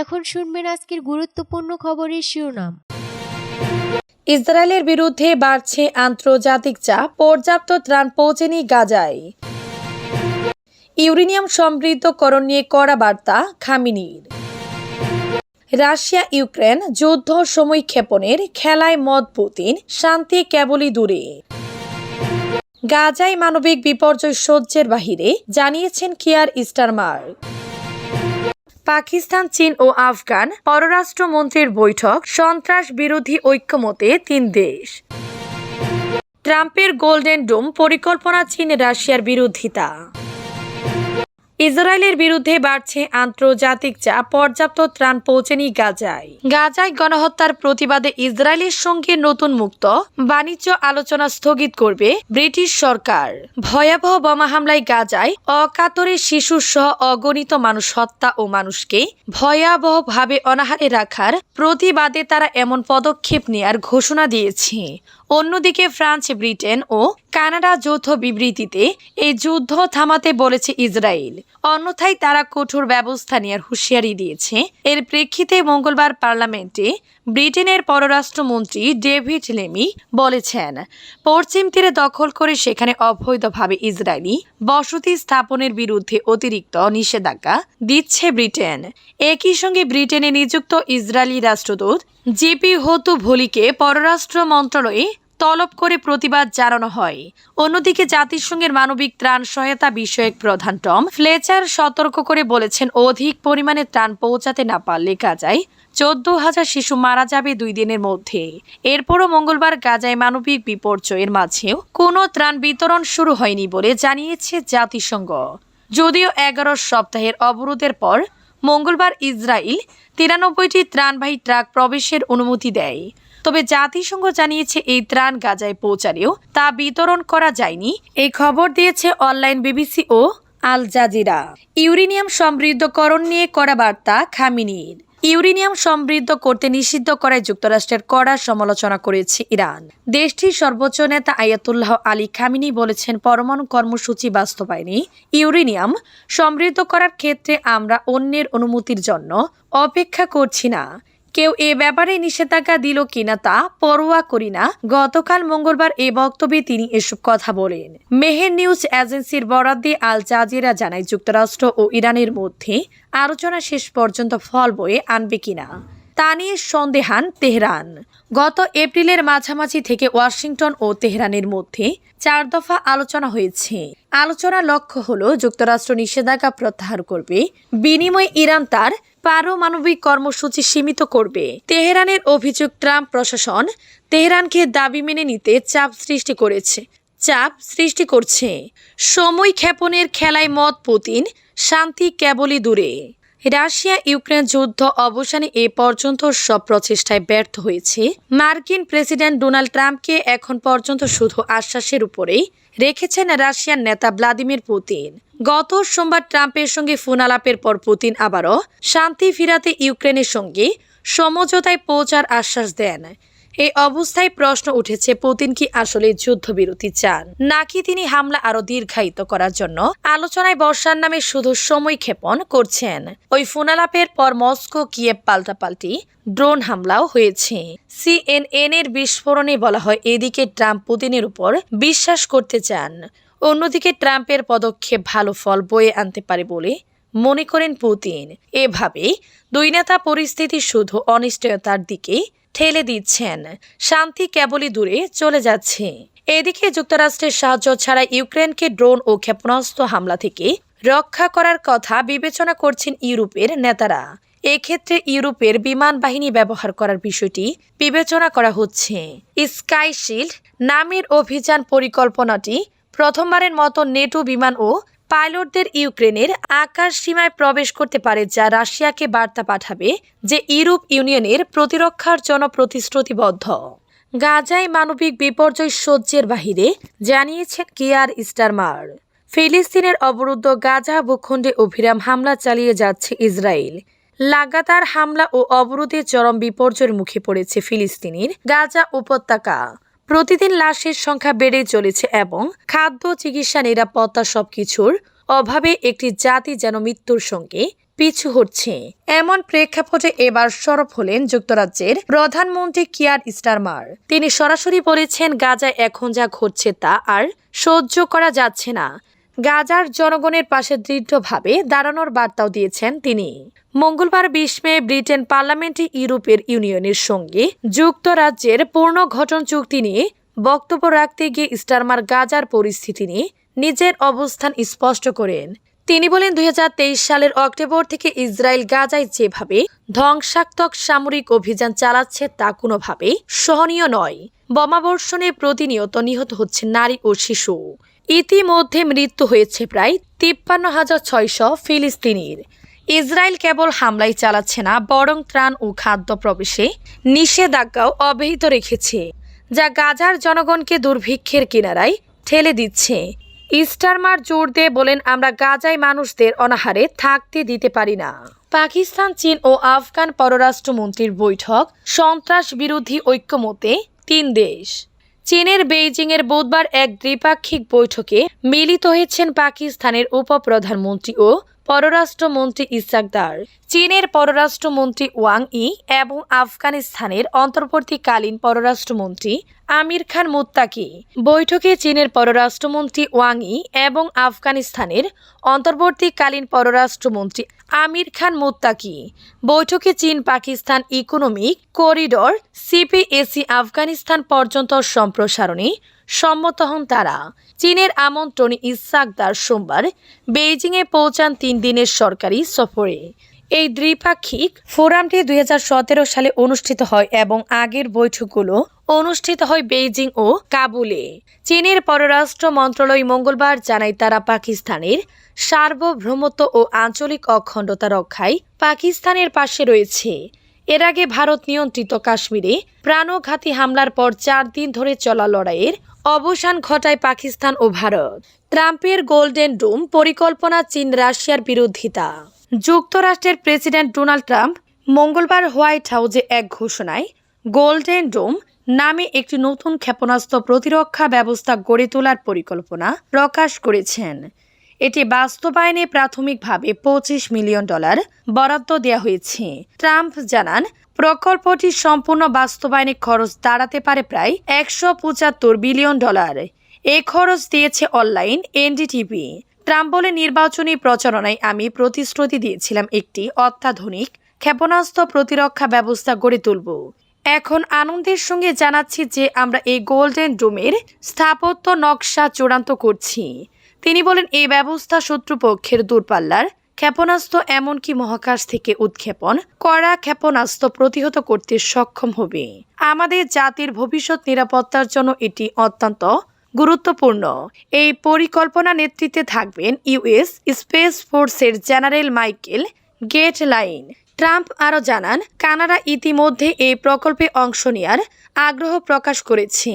এখন শুনবেন আজকের গুরুত্বপূর্ণ খবরের শিরোনাম। ইসরায়েলের বিরুদ্ধে বাড়ছে আন্তর্জাতিক চাপ, পর্যাপ্ত ত্রাণ পৌঁছেনি গাজায়। ইউরেনিয়াম সমৃদ্ধকরণ নিয়ে কড়া বার্তা, খামিনির। রাশিয়া, ইউক্রেন যুদ্ধ সময় ক্ষেপণের খেলায় মদ পুতিন, শান্তি কেবলই দূরে। গাজায় মানবিক বিপর্যয় সহ্যের বাহিরে, জানিয়েছেন কিয়ার স্টারমার পাকিস্তান, চীন ও আফগান পররাষ্ট্রমন্ত্রীর বৈঠক, সন্ত্রাস বিরোধী ঐক্যমতে তিন দেশ। ট্রাম্পের গোল্ডেন ডোম পরিকল্পনা, চীন, রাশিয়ার বিরোধিতা। ইসরায়েলের বিরুদ্ধে বাড়ছে আন্তর্জাতিক চাপ, পর্যাপ্ত ত্রাণ পৌঁছেনি গাজায়। গাজায় গণহত্যার প্রতিবাদে ইসরায়েলের সঙ্গে নতুন মুক্ত, বাণিজ্য আলোচনা স্থগিত করবে ব্রিটিশ সরকার। ভয়াবহ বোমা হামলায় গাজায় অকাতরে শিশু সহ অগণিত মানুষ হত্যা ও মানুষকে ভয়াবহভাবে অনাহারে রাখার প্রতিবাদে তারা এমন পদক্ষেপ নেয়ার ঘোষণা দিয়েছে। অন্যদিকে ফ্রান্স, ব্রিটেন ও কানাডা যৌথ বিবৃতিতে এই যুদ্ধ থামাতে বলেছে ইসরায়েল। অন্যথায় তারা কঠোর ব্যবস্থা নেওয়ার হুঁশিয়ারি দিয়েছে। এর প্রেক্ষিতে মঙ্গলবার পার্লামেন্টে ব্রিটেনের পররাষ্ট্রমন্ত্রী ডেভিড লেমি বলেছেন, পশ্চিম তীরে দখল করে সেখানে অবৈধভাবে ইসরায়েলি বসতি স্থাপনের বিরুদ্ধে অতিরিক্ত নিষেধাজ্ঞা দিচ্ছে ব্রিটেন। একই সঙ্গে ব্রিটেনে নিযুক্ত ইসরায়েলি রাষ্ট্রদূত জিপি হতু ভলিকে পররাষ্ট্র মন্ত্রণালয়ে তলব করে প্রতিবাদ জানানো হয়। অন্যদিকে জাতিসংঘের মানবিক ত্রাণ সহায়তা বিষয়ক প্রধান টম ফ্লেচার সতর্ক করে বলেছেন, অধিক পরিমাণে ত্রাণ পৌঁছাতে না পারলে গাজায় চোদ্দ হাজার শিশু মারা যাবে দুই দিনের মধ্যে। এরপরও মঙ্গলবার গাজায় মানবিক বিপর্যয়ের মাঝেও কোনো ত্রাণ বিতরণ শুরু হয়নি বলে জানিয়েছে জাতিসংঘ। যদিও এগারো সপ্তাহের অবরোধের পর মঙ্গলবার ইসরায়েল তিরানব্বইটি ত্রাণবাহী ট্রাক প্রবেশের অনুমতি দেয়। তবে জাতিসংঘ জানিয়েছে এই ত্রাণ গাজায় পৌঁছালেও তা বিতরণ করা যায়নি। এই খবর দিয়েছে অনলাইন বিবিসি ও আল জাজিরা। ইউরেনিয়াম সমৃদ্ধকরণ নিয়ে করা বার্তা খামিনির। ইউরেনিয়াম সমৃদ্ধ করতে নিষিদ্ধ করায় যুক্তরাষ্ট্রের কড়া সমালোচনা করেছে ইরান। দেশটির সর্বোচ্চ নেতা আয়াতুল্লাহ আলী খামিনি বলেছেন, পরমাণু কর্মসূচি বাস্তবায়নে ইউরেনিয়াম সমৃদ্ধ করার ক্ষেত্রে আমরা অন্যের অনুমতির জন্য অপেক্ষা করছি না। কেউ এ ব্যাপারে নিষেধাজ্ঞা দিল কিনা তা পরোয়া করি না। গতকাল মঙ্গলবার এ বক্তব্যে তিনি এসব কথা বলেন। মেহের নিউজ এজেন্সির বরাদ দিয়ে আল জাজিরা জানায়, যুক্তরাষ্ট্র ও ইরানের মধ্যে আলোচনা শেষ পর্যন্ত ফল বয়ে আনবে কিনা তা নিয়ে সন্দেহান তেহরান। গত এপ্রিলের মাঝামাঝি থেকে ওয়াশিংটন ও তেহরানের মধ্যে চার দফা আলোচনা হয়েছে। আলোচনার লক্ষ্য হল, যুক্তরাষ্ট্র নিষেধাজ্ঞা প্রত্যাহার করবে। বিনিময়ে ইরান তার পারমাণবিক কর্মসূচি সীমিত করবে। তেহরানের অভিযোগ, ট্রাম্প প্রশাসন তেহরানকে দাবি মেনে নিতে চাপ সৃষ্টি করেছে। চাপ সৃষ্টি করছে। সময় ক্ষেপণের খেলায় মত পুতিন, শান্তি কেবলই দূরে। রাশিয়া ইউক্রেন যুদ্ধ অবসানে এ পর্যন্ত সব প্রচেষ্টায় ব্যর্থ হয়েছে। মার্কিন প্রেসিডেন্ট ডোনাল্ড ট্রাম্পকে এখন পর্যন্ত শুধু আশ্বাসের উপরেই রেখেছেন রাশিয়ার নেতা ভ্লাদিমির পুতিন। গত সোমবার ট্রাম্পের সঙ্গে ফোন আলাপের পর পুতিন আবারও শান্তি ফিরাতে ইউক্রেনের সঙ্গে সমঝোতায় পৌঁছার আশ্বাস দেন। এই অবস্থায় প্রশ্ন উঠেছে, পুতিন কি আসলে যুদ্ধবিরতি চান? নাকি তিনি হামলা আরও দীর্ঘায়িত করার জন্য আলোচনায় বর্ষার নামে শুধু সময় ক্ষেপণ করছেন? ওই ফোনালাপের পর মস্কো, কিয়েভ পাল্টাপাল্টি ড্রোন হামলাও হয়েছে। সিএনএন এর বিস্ফোরণে বলা হয় এদিকে ট্রাম্প পুতিনের উপর বিশ্বাস করতে চান। অন্যদিকে ট্রাম্পের পদক্ষেপ ভালো ফল বয়ে আনতে পারে বলে মনে করেন পুতিন। এভাবে দুই নেতা পরিস্থিতি শুধু অনিশ্চয়তার দিকে ঠেলে দিচ্ছেন। শান্তি কেবলই দূরে চলে যাচ্ছে। এদিকে যুক্তরাষ্ট্রের সাহায্য ছাড়া ইউক্রেনকে ড্রোন ও ক্ষেপণাস্ত্র হামলা থেকে রক্ষা করার কথা বিবেচনা করছেন ইউরোপের নেতারা। এক্ষেত্রে ইউরোপের বিমান বাহিনী ব্যবহার করার বিষয়টি বিবেচনা করা হচ্ছে। স্কাই শিল্ড নামের অভিযান পরিকল্পনাটি প্রথমবারের মতো নেটো বিমান ও পাইলটদের ইউক্রেনের আকাশ সীমায় প্রবেশ করতে পারে যা রাশিয়াকে বার্তা পাঠাবে যে ইউরোপ ইউনিয়নের প্রতিরক্ষার জন্য প্রতিশ্রুতিবদ্ধ। গাজায় মানবিক বিপর্যয় সহ্যের বাহিরে জানিয়েছেন কিয়ার স্টারমার ফিলিস্তিনের অবরুদ্ধ গাজা ভূখণ্ডে অভিরাম হামলা চালিয়ে যাচ্ছে ইসরায়েল। লাগাতার হামলা ও অবরোধে চরম বিপর্যয়ের মুখে পড়েছে ফিলিস্তিনির গাজা উপত্যকা। প্রতিদিন লাশের সংখ্যা বেড়ে চলেছে এবং খাদ্য, চিকিৎসা, নিরাপত্তা সবকিছুর অভাবে একটি জাতি যেন মৃত্যুর সঙ্গে পিছু হচ্ছে। এমন প্রেক্ষাপটে এবার সরব হলেন যুক্তরাজ্যের প্রধানমন্ত্রী কিয়ার স্টারমার। তিনি সরাসরি বলেছেন, গাজায় এখন যা ঘটছে তা আর সহ্য করা যাচ্ছে না। গাজার জনগণের পাশে দৃঢ়ভাবে দাঁড়ানোর বার্তাও দিয়েছেন তিনি। মঙ্গলবার বিশ মে ব্রিটেন পার্লামেন্টে ইউরোপের ইউনিয়নের সঙ্গে যুক্তরাজ্যের পূর্ণ ঘটন চুক্তি নিয়ে বক্তব্য রাখতে গিয়ে স্টারমার গাজার পরিস্থিতি নিয়ে নিজের অবস্থান স্পষ্ট করেন। তিনি বলেন, দুই হাজার তেইশ সালের অক্টোবর থেকে ইসরায়েল গাজায় যেভাবে ধ্বংসাত্মক সামরিক অভিযান চালাচ্ছে তা কোনোভাবেই সহনীয় নয়। বোমাবর্ষণে প্রতিনিয়ত নিহত হচ্ছে নারী ও শিশু। ইতিমধ্যে মৃত্যু হয়েছে প্রায় তিপ্পান্ন হাজার ছয়শো ফিলিস্তিনির। ইসরায়েল কেবল হামলাই চালাচ্ছে না, বরং ত্রাণ ও খাদ্য প্রবেশে নিষেধাজ্ঞাও অব্যাহত রেখেছে, যা গাজার জনগণকে দুর্ভিক্ষের কিনারায় ঠেলে দিচ্ছে। ইস্টারমার জোর দিয়ে বলেন, আমরা গাজায় মানুষদের অনাহারে থাকতে দিতে পারি না। পাকিস্তান, চীন ও আফগান পররাষ্ট্রমন্ত্রীর বৈঠক সন্ত্রাস বিরোধী ঐক্যমতে তিন দেশ চীনের বেইজিংয়ের বুধবার এক দ্বিপাক্ষিক বৈঠকে মিলিত হয়েছেন পাকিস্তানের উপপ্রধানমন্ত্রী ও পররাষ্ট্রমন্ত্রী ইসাকদার, চীনের পররাষ্ট্রমন্ত্রী ওয়াং ই এবং আফগানিস্তানের অন্তর্বর্তীকালীন পররাষ্ট্রমন্ত্রী আমির খান মুত্তাকি। বৈঠকে চীনের পররাষ্ট্রমন্ত্রী ওয়াং ই এবং আফগানিস্তানের অন্তর্বর্তীকালীন পররাষ্ট্রমন্ত্রী আমির খান মুত্তাকি। বৈঠকে চীন Pakistan economic corridor CPEC Afghanistan পর্যন্ত সম্প্রসারণে সম্মত হন তারা। চীনের আমন্ত্রণে ইসাকদার সোমবার বেইজিংয়ে পৌঁছান তিন দিনের সরকারি সফরে। এই দ্বিপাক্ষিক ফোরামটি দুই সালে অনুষ্ঠিত হয় এবং আগের বৈঠকগুলো অনুষ্ঠিত হয় বেইজিং ও কাবুলে। চীনের পররাষ্ট্র মন্ত্রণালয় মঙ্গলবার জানায় তারা পাকিস্তানের সার্বভৌমত্ব ও আঞ্চলিক অখণ্ডতা রক্ষায় পাকিস্তানের পাশে রয়েছে। এর আগে ভারত নিয়ন্ত্রিত কাশ্মীরে প্রাণঘাতী হামলার পর চার দিন ধরে চলা লড়াইয়ের অবসান ঘটায় পাকিস্তান ও ভারত। ট্রাম্পের গোল্ডেন ডুম পরিকল্পনা চীন রাশিয়ার বিরোধিতা। যুক্তরাষ্ট্রের প্রেসিডেন্ট ডোনাল্ড ট্রাম্প মঙ্গলবার হোয়াইট হাউসে এক ঘোষণায় গোল্ডেন ডোম নামে একটি নতুন ক্ষেপণাস্ত্র প্রতিরক্ষা ব্যবস্থা গড়ে তোলার পরিকল্পনা প্রকাশ করেছেন। এটি বাস্তবায়নে প্রাথমিকভাবে পঁচিশ মিলিয়ন ডলার বরাদ্দ দেওয়া হয়েছে। ট্রাম্প জানান, প্রকল্পটি সম্পূর্ণ বাস্তবায়নে খরচ দাঁড়াতে পারে প্রায় একশো পঁচাত্তর বিলিয়ন ডলার। এই খরচ দিয়েছে অনলাইন এনডিটিভি। ট্রাম্প বলে নির্বাচনী প্রচারণায় আমি প্রতিশ্রুতি দিয়েছিলাম একটি অত্যাধুনিক ক্ষেপণাস্ত্র প্রতিরক্ষা ব্যবস্থা গড়ে তুলব। এখন আনন্দের সঙ্গে জানাচ্ছি যে আমরা এই গোল্ডেন ডোমের স্থাপত্য নকশা চূড়ান্ত করছি। তিনি বলেন, এই ব্যবস্থা শত্রুপক্ষের দূরপাল্লার। ক্ষেপণাস্ত্র এমনকি মহাকাশ থেকে উৎক্ষেপণ। করা ক্ষেপণাস্ত্র প্রতিহত করতে সক্ষম হবে। আমাদের জাতির ভবিষ্যৎ নিরাপত্তার জন্য এটি অত্যন্ত গুরুত্বপূর্ণ। এই পরিকল্পনা নেতৃত্বে থাকবেন ইউএস স্পেস ফোর্সের general Michael Guetlein Trump আরও জানান, কানাডা ইতিমধ্যে এই প্রকল্পে অংশ নেওয়ার আগ্রহ প্রকাশ করেছে।